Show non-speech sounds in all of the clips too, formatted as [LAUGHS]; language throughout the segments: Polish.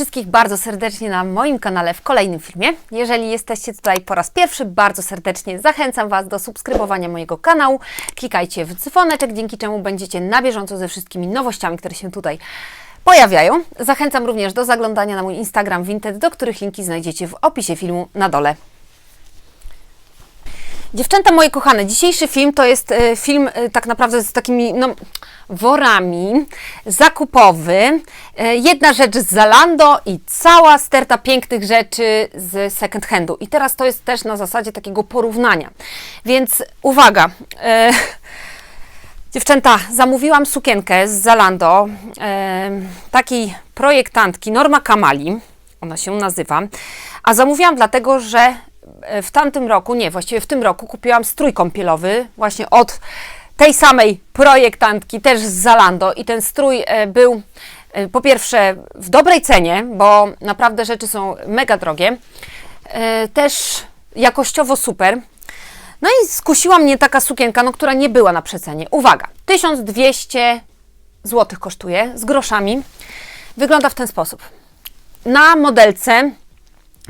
Wszystkich bardzo serdecznie na moim kanale w kolejnym filmie. Jeżeli jesteście tutaj po raz pierwszy, bardzo serdecznie zachęcam Was do subskrybowania mojego kanału. Klikajcie w dzwoneczek, dzięki czemu będziecie na bieżąco ze wszystkimi nowościami, które się tutaj pojawiają. Zachęcam również do zaglądania na mój Instagram Vinted, do których linki znajdziecie w opisie filmu na dole. Dziewczęta moje kochane, dzisiejszy film to jest e, film e, tak naprawdę z takimi no, worami, zakupowy, e, jedna rzecz z Zalando i cała sterta pięknych rzeczy z second handu. I teraz to jest też na zasadzie takiego porównania. Więc uwaga, e, Dziewczęta, zamówiłam sukienkę z Zalando, e, takiej projektantki Norma Kamali, ona się nazywa, a zamówiłam dlatego, że w tamtym roku, nie, właściwie w tym roku kupiłam strój kąpielowy właśnie od tej samej projektantki, też z Zalando i ten strój e, był e, po pierwsze w dobrej cenie, bo naprawdę rzeczy są mega drogie, e, też jakościowo super, no i skusiła mnie taka sukienka, no, która nie była na przecenie. Uwaga, 1200 zł kosztuje z groszami. Wygląda w ten sposób. Na modelce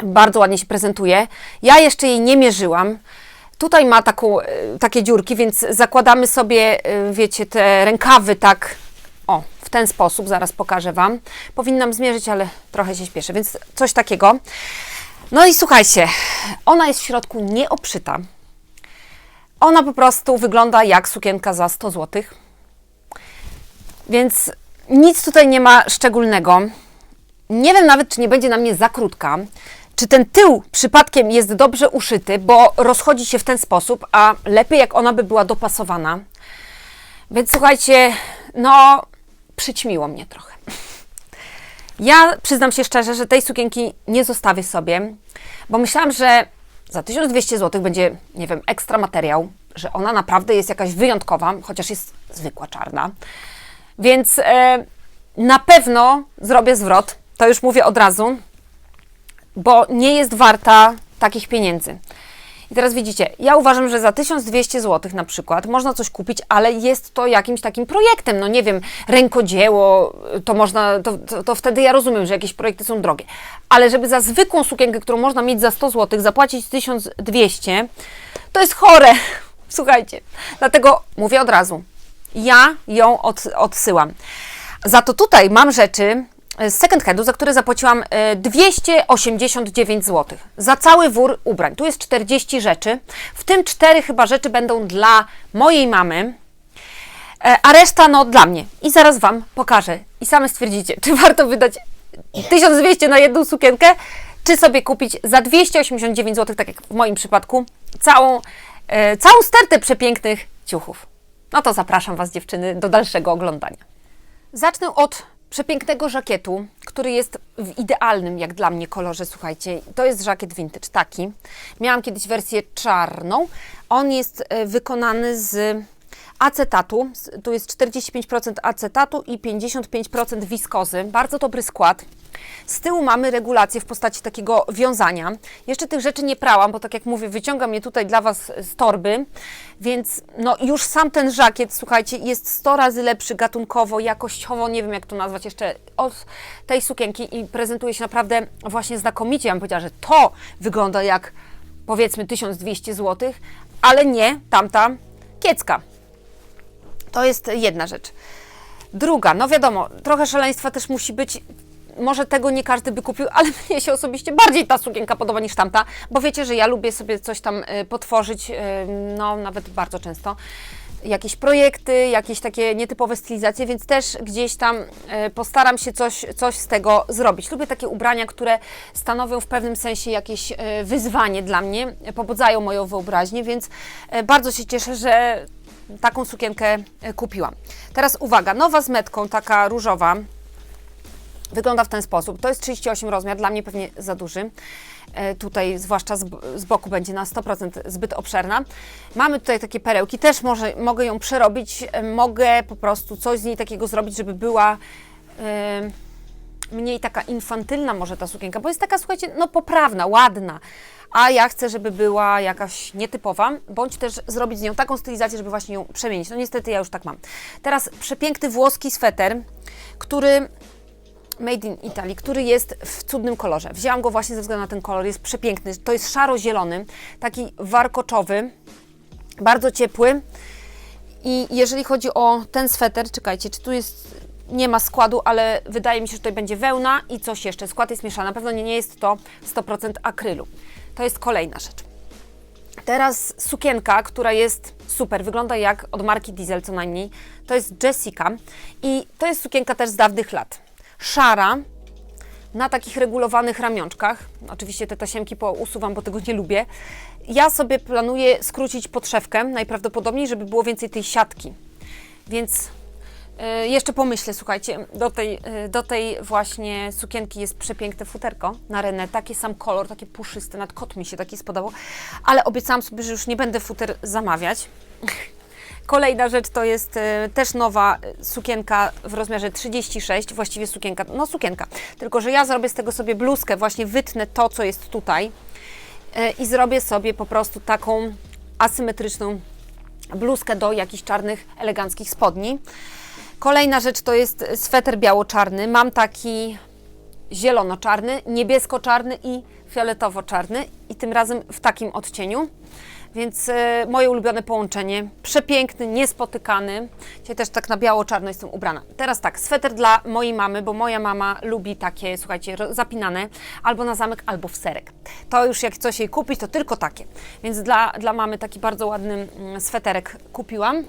bardzo ładnie się prezentuje. Ja jeszcze jej nie mierzyłam. Tutaj ma taką, e, takie dziurki, więc zakładamy sobie, e, wiecie, te rękawy tak, o, w ten sposób, zaraz pokażę Wam. Powinnam zmierzyć, ale trochę się śpieszę, więc coś takiego. No i słuchajcie, ona jest w środku nieoprzyta. Ona po prostu wygląda jak sukienka za 100 zł. Więc nic tutaj nie ma szczególnego. Nie wiem nawet, czy nie będzie na mnie za krótka. Czy ten tył przypadkiem jest dobrze uszyty, bo rozchodzi się w ten sposób, a lepiej jak ona by była dopasowana. Więc słuchajcie, no, przyćmiło mnie trochę. Ja przyznam się szczerze, że tej sukienki nie zostawię sobie, bo myślałam, że za 1200 zł będzie, nie wiem, ekstra materiał, że ona naprawdę jest jakaś wyjątkowa, chociaż jest zwykła czarna. Więc e, na pewno zrobię zwrot, to już mówię od razu, bo nie jest warta takich pieniędzy. I teraz widzicie, ja uważam, że za 1200 zł na przykład można coś kupić, ale jest to jakimś takim projektem, no nie wiem, rękodzieło, to można, to, to, to wtedy ja rozumiem, że jakieś projekty są drogie. Ale żeby za zwykłą sukienkę, którą można mieć za 100 zł, zapłacić 1200, to jest chore. [LAUGHS] Słuchajcie, dlatego mówię od razu, ja ją od, odsyłam. Za to tutaj mam rzeczy z second handu, za które zapłaciłam e, 289 zł. Za cały wór ubrań. Tu jest 40 rzeczy, w tym 4 chyba rzeczy będą dla mojej mamy, e, a reszta no dla mnie. I zaraz Wam pokażę i same stwierdzicie, czy warto wydać 1200 na jedną sukienkę, czy sobie kupić za 289 zł, tak jak w moim przypadku, całą, e, całą stertę przepięknych ciuchów. No to zapraszam Was dziewczyny do dalszego oglądania. Zacznę od przepięknego żakietu, który jest w idealnym, jak dla mnie, kolorze. Słuchajcie, to jest żakiet vintage, taki. Miałam kiedyś wersję czarną. On jest e, wykonany z acetatu. Tu jest 45% acetatu i 55% wiskozy. Bardzo dobry skład. Z tyłu mamy regulację w postaci takiego wiązania. Jeszcze tych rzeczy nie prałam, bo tak jak mówię, wyciągam je tutaj dla Was z torby, więc no już sam ten żakiet, słuchajcie, jest 100 razy lepszy gatunkowo, jakościowo, nie wiem jak to nazwać jeszcze, od tej sukienki i prezentuje się naprawdę właśnie znakomicie. Ja bym powiedziała, że to wygląda jak powiedzmy 1200 zł, ale nie tamta kiecka. To jest jedna rzecz. Druga, no wiadomo, trochę szaleństwa też musi być. Może tego nie każdy by kupił, ale [LAUGHS] mnie się osobiście bardziej ta sukienka podoba niż tamta, bo wiecie, że ja lubię sobie coś tam y, potworzyć, y, no nawet bardzo często. Jakieś projekty, jakieś takie nietypowe stylizacje, więc też gdzieś tam y, postaram się coś, coś z tego zrobić. Lubię takie ubrania, które stanowią w pewnym sensie jakieś wyzwanie dla mnie, pobudzają moją wyobraźnię, więc bardzo się cieszę, że taką sukienkę e, kupiłam. Teraz uwaga, nowa z metką, taka różowa, wygląda w ten sposób. To jest 38 rozmiar, dla mnie pewnie za duży. E, Tutaj, zwłaszcza z, z boku, będzie na 100% zbyt obszerna. Mamy tutaj takie perełki, też może, mogę ją przerobić, e, mogę po prostu coś z niej takiego zrobić, żeby była e, mniej taka infantylna może ta sukienka, bo jest taka, słuchajcie, no poprawna, ładna, a ja chcę, żeby była jakaś nietypowa, bądź też zrobić z nią taką stylizację, żeby właśnie ją przemienić. No niestety ja już tak mam. Teraz przepiękny włoski sweter, który Made in Italy, który jest w cudnym kolorze. Wzięłam go właśnie ze względu na ten kolor, jest przepiękny. To jest szaro-zielony, taki warkoczowy, bardzo ciepły. I jeżeli chodzi o ten sweter, czekajcie, czy tu jest, nie ma składu, ale wydaje mi się, że tutaj będzie wełna i coś jeszcze. Skład jest mieszany, na pewno nie, nie jest to 100% akrylu. To jest kolejna rzecz. Teraz sukienka, która jest super, wygląda jak od marki Diesel co najmniej. To jest Jessica i to jest sukienka też z dawnych lat. Szara, na takich regulowanych ramionczkach. Oczywiście te tasiemki usuwam, bo tego nie lubię. Ja sobie planuję skrócić podszewkę, najprawdopodobniej, żeby było więcej tej siatki. Więc jeszcze pomyślę, słuchajcie, do tej, y, do tej właśnie sukienki jest przepiękne futerko na Renę, taki sam kolor, takie puszyste, nawet kot mi się taki spodobał, ale obiecałam sobie, że już nie będę futer zamawiać. [LAUGHS] Kolejna rzecz to jest e, też nowa e, sukienka w rozmiarze 36, właściwie sukienka, no sukienka, tylko że ja zrobię z tego sobie bluzkę, właśnie wytnę to, co jest tutaj e, i zrobię sobie po prostu taką asymetryczną bluzkę do jakichś czarnych, eleganckich spodni. Kolejna rzecz to jest sweter biało-czarny. Mam taki zielono-czarny, niebiesko-czarny i fioletowo-czarny i tym razem w takim odcieniu. Więc e, moje ulubione połączenie. Przepiękny, niespotykany. Dzisiaj też tak na biało-czarno jestem ubrana. Teraz tak, sweter dla mojej mamy, bo moja mama lubi takie, słuchajcie, zapinane albo na zamek, albo w serek. To już jak coś jej kupić, to tylko takie. Więc dla, dla mamy taki bardzo ładny mm, sweterek kupiłam.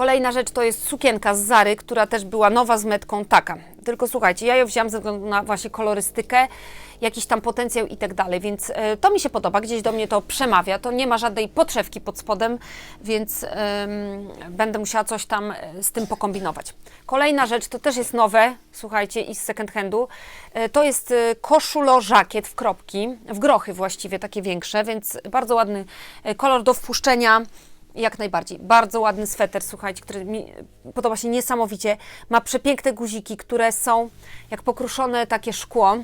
Kolejna rzecz to jest sukienka z Zary, która też była nowa z metką taka. Tylko słuchajcie, ja ją wziąłam ze względu na właśnie kolorystykę, jakiś tam potencjał i tak dalej, więc e, to mi się podoba, gdzieś do mnie to przemawia, to nie ma żadnej podszewki pod spodem, więc będę musiała coś tam e, z tym pokombinować. Kolejna rzecz, to też jest nowe, słuchajcie, i z second handu, e, to jest koszulo-żakiet w kropki, w grochy właściwie, takie większe, więc bardzo ładny kolor do wpuszczenia, jak najbardziej. Bardzo ładny sweter, słuchajcie, który mi podoba się niesamowicie. Ma przepiękne guziki, które są jak pokruszone takie szkło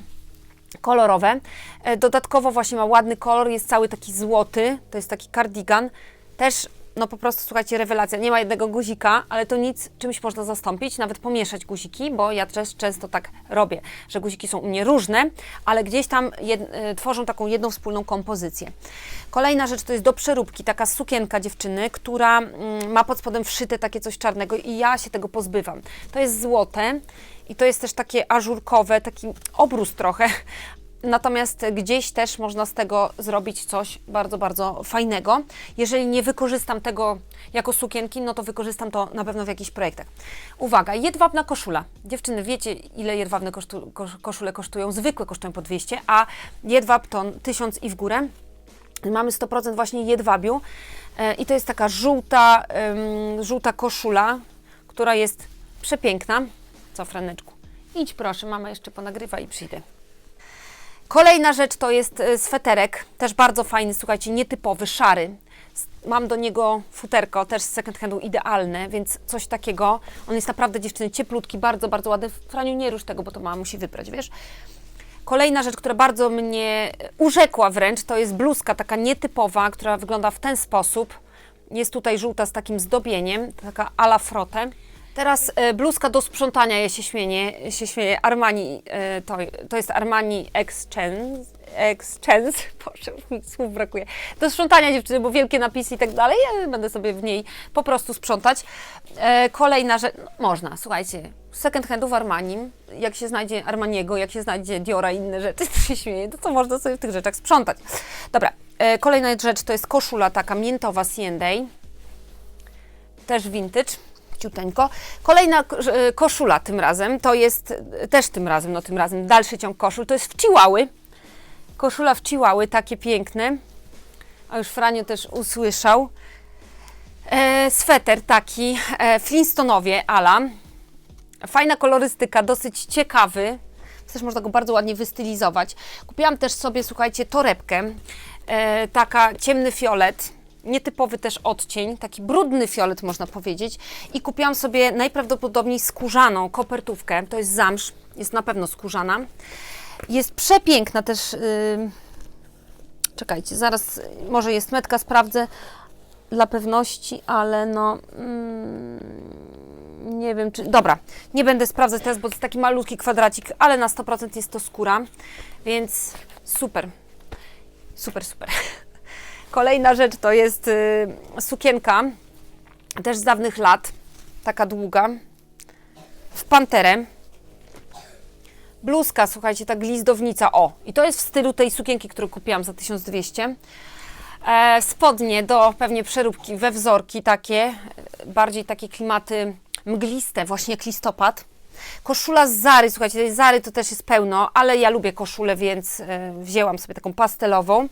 kolorowe. E, Dodatkowo właśnie ma ładny kolor, jest cały taki złoty, to jest taki cardigan. Też, no po prostu, słuchajcie, rewelacja. Nie ma jednego guzika, ale to nic, czymś można zastąpić, nawet pomieszać guziki, bo ja też często tak robię, że guziki są u mnie różne, ale gdzieś tam jed, e, tworzą taką jedną wspólną kompozycję. Kolejna rzecz to jest do przeróbki, taka sukienka dziewczyny, która mm, ma pod spodem wszyte takie coś czarnego i ja się tego pozbywam. To jest złote i to jest też takie ażurkowe, taki obrus trochę, Natomiast gdzieś też można z tego zrobić coś bardzo, bardzo fajnego. Jeżeli nie wykorzystam tego jako sukienki, no to wykorzystam to na pewno w jakichś projektach. Uwaga, jedwabna koszula. Dziewczyny, wiecie ile jedwabne kosztu, kosz, koszule kosztują? Zwykłe kosztują po 200, a jedwab to 1000 i w górę. Mamy 100% właśnie jedwabiu e, i to jest taka żółta, żółta koszula, która jest przepiękna. Co, Franeczku? Idź proszę, mama jeszcze ponagrywa i przyjdę. Kolejna rzecz to jest e, sweterek, też bardzo fajny, słuchajcie, nietypowy, szary. Mam do niego futerko, też z second handu idealne, więc coś takiego. On jest naprawdę dziewczyny cieplutki, bardzo, bardzo ładny. Franiu, nie rusz tego, bo to mama musi wybrać, wiesz? Kolejna rzecz, która bardzo mnie urzekła wręcz, to jest bluzka taka nietypowa, która wygląda w ten sposób. Jest tutaj żółta z takim zdobieniem, taka ala frotę. Teraz e, bluzka do sprzątania, ja się śmieję, się śmieję. Armani, e, to, to jest Armani Exchange, Exchange, [LAUGHS] Boże, słów brakuje. Do sprzątania dziewczyny, bo wielkie napisy i tak dalej, ja będę sobie w niej po prostu sprzątać. E, kolejna rzecz, no, można, słuchajcie, second handów Armani, jak się znajdzie Armaniego, jak się znajdzie Diora i inne rzeczy, [LAUGHS] to się śmieję, to co można sobie w tych rzeczach sprzątać. Dobra, e, kolejna rzecz to jest koszula taka miętowa C&A, też vintage, ciuteńko. Kolejna ko- e, koszula tym razem, to jest e, też tym razem, no tym razem dalszy ciąg koszul, to jest w Chihuały. Koszula w Chihuały, takie piękne. A już Franio też usłyszał. E, sweter taki, e, Flintstonowie ala. Fajna kolorystyka, dosyć ciekawy. Też można go bardzo ładnie wystylizować. Kupiłam też sobie, słuchajcie, torebkę. E, taka ciemny fiolet. Nietypowy też odcień, taki brudny fiolet można powiedzieć. I kupiłam sobie najprawdopodobniej skórzaną kopertówkę. To jest zamsz, jest na pewno skórzana. Jest przepiękna też. Yy... Czekajcie, zaraz, y, może jest metka, sprawdzę dla pewności, ale no. Mm, Nie wiem, czy. Dobra, nie będę sprawdzać teraz, bo to jest taki malutki kwadracik, ale na 100% jest to skóra, więc super. Super, super. [LAUGHS] Kolejna rzecz to jest y, sukienka, też z dawnych lat, taka długa, w panterę. Bluzka, słuchajcie, ta glizdownica, o, i to jest w stylu tej sukienki, którą kupiłam za 1200. E, spodnie do pewnie przeróbki we wzorki takie, bardziej takie klimaty mgliste, właśnie jak listopad. Koszula z Zary, słuchajcie, tej Zary to też jest pełno, ale ja lubię koszulę, więc e, wzięłam sobie taką pastelową.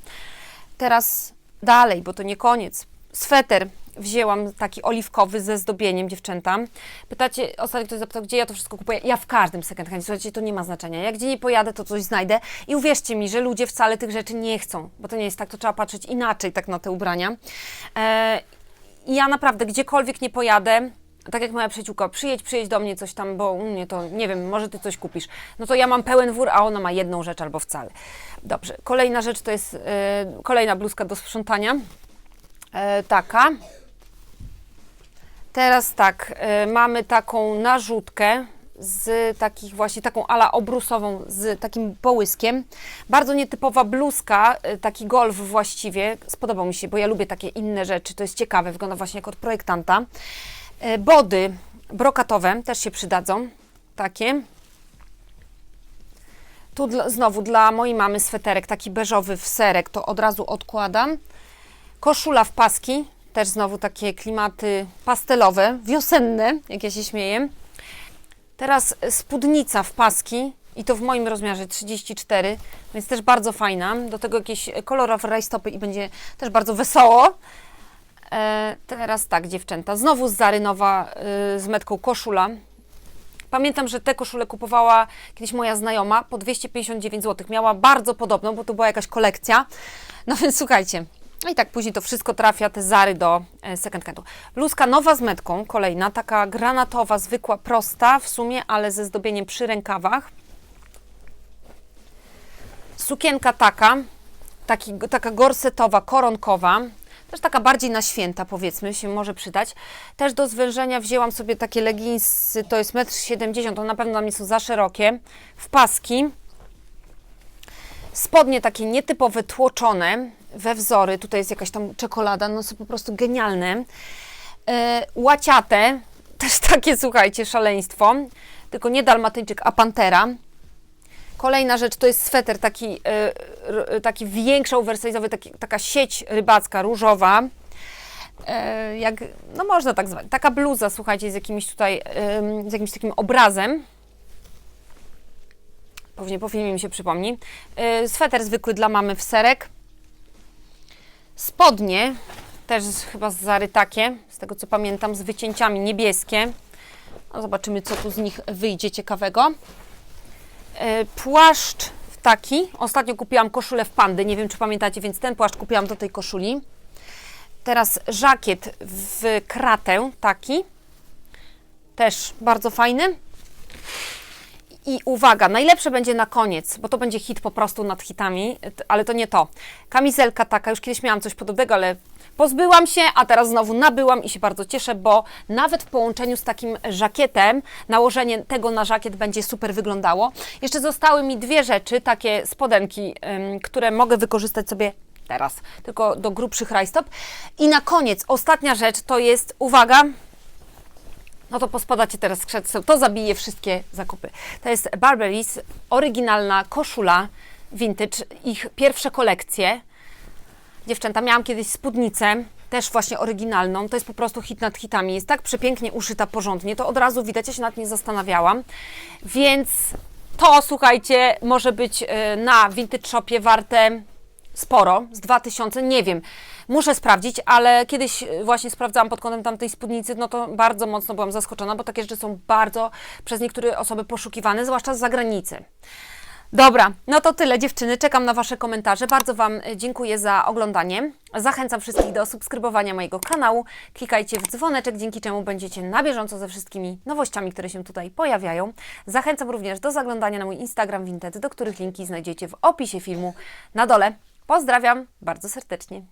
Teraz dalej, bo to nie koniec. Sweter wzięłam taki oliwkowy ze zdobieniem, dziewczęta. Pytacie, ostatnio ktoś zapytał, gdzie ja to wszystko kupuję. Ja w każdym second słuchajcie, to nie ma znaczenia. Jak gdzie nie pojadę, to coś znajdę. I uwierzcie mi, że ludzie wcale tych rzeczy nie chcą, bo to nie jest tak, to trzeba patrzeć inaczej tak na te ubrania. E, ja naprawdę gdziekolwiek nie pojadę, tak jak moja przyjaciółka, przyjedź, przyjedź do mnie coś tam, bo u mnie to, nie wiem, może ty coś kupisz. No to ja mam pełen wór, a ona ma jedną rzecz albo wcale. Dobrze, kolejna rzecz to jest e, kolejna bluzka do sprzątania. E, taka. Teraz tak, e, mamy taką narzutkę z takich właśnie, taką ala obrusową z takim połyskiem. Bardzo nietypowa bluzka, e, taki golf właściwie. Spodobał mi się, bo ja lubię takie inne rzeczy. To jest ciekawe, wygląda właśnie jak od projektanta. E, Body brokatowe też się przydadzą. Takie. Tu znowu dla mojej mamy sweterek, taki beżowy w serek, to od razu odkładam. Koszula w paski, też znowu takie klimaty pastelowe, wiosenne, jak ja się śmieję. Teraz spódnica w paski i to w moim rozmiarze 34, więc też bardzo fajna. Do tego jakieś kolorowe rajstopy i będzie też bardzo wesoło. E, teraz tak, dziewczęta, znowu z Zary nowa y, z metką koszula. Pamiętam, że tę koszulę kupowała kiedyś moja znajoma po 259 zł. Miała bardzo podobną, bo to była jakaś kolekcja. No więc słuchajcie, no i tak później to wszystko trafia, te zary do e, second handu. Bluzka nowa z metką, kolejna, taka granatowa, zwykła, prosta w sumie, ale ze zdobieniem przy rękawach. Sukienka taka, taki, taka gorsetowa, koronkowa, też taka bardziej na święta powiedzmy, się może przydać. Też do zwężenia wzięłam sobie takie leginsy, to jest 1,70 m, to na pewno dla mnie są za szerokie, w paski. Spodnie takie nietypowe, tłoczone we wzory. Tutaj jest jakaś tam czekolada, no są po prostu genialne. E, łaciate, [LAUGHS] też takie, słuchajcie, szaleństwo. Tylko nie dalmatyńczyk, a pantera. Kolejna rzecz to jest sweter taki, e, r- taki większy, oversize'owy, taki, taka sieć rybacka, różowa. E, jak, no można tak zwać. Taka bluza, słuchajcie, z jakimś tutaj, z jakimś takim obrazem. Pewnie po filmie mi się przypomni. Sweter zwykły dla mamy w serek. Spodnie, też chyba z Zary takie, z tego co pamiętam, z wycięciami niebieskie. No, zobaczymy, co tu z nich wyjdzie ciekawego. Yy, płaszcz taki. Ostatnio kupiłam koszulę w pandy, nie wiem czy pamiętacie, więc ten płaszcz kupiłam do tej koszuli. Teraz żakiet w kratę taki. Też bardzo fajny. I uwaga, najlepsze będzie na koniec, bo to będzie hit po prostu nad hitami, ale to nie to. Kamizelka taka, już kiedyś miałam coś podobnego, ale pozbyłam się, a teraz znowu nabyłam i się bardzo cieszę, bo nawet w połączeniu z takim żakietem, nałożenie tego na żakiet będzie super wyglądało. Jeszcze zostały mi dwie rzeczy, takie spodenki, które mogę wykorzystać sobie teraz, tylko do grubszych rajstop. I na koniec, ostatnia rzecz to jest, uwaga, no to pospadacie teraz krzeseł, to zabije wszystkie zakupy. To jest Barberries, oryginalna koszula vintage, ich pierwsze kolekcje. Dziewczęta, miałam kiedyś spódnicę, też właśnie oryginalną, to jest po prostu hit nad hitami, jest tak przepięknie uszyta porządnie, to od razu widać, ja się nad nie zastanawiałam, więc to, słuchajcie, może być y, na Vintage Shopie warte sporo, z 2000, nie wiem. Muszę sprawdzić, ale kiedyś y, właśnie sprawdzałam pod kątem tamtej spódnicy, no to bardzo mocno byłam zaskoczona, bo takie rzeczy są bardzo przez niektóre osoby poszukiwane, zwłaszcza z zagranicy. Dobra, no to tyle dziewczyny. Czekam na Wasze komentarze. Bardzo Wam y, dziękuję za oglądanie. Zachęcam wszystkich do subskrybowania mojego kanału. Klikajcie w dzwoneczek, dzięki czemu będziecie na bieżąco ze wszystkimi nowościami, które się tutaj pojawiają. Zachęcam również do zaglądania na mój Instagram Vinted, do których linki znajdziecie w opisie filmu na dole. Pozdrawiam bardzo serdecznie.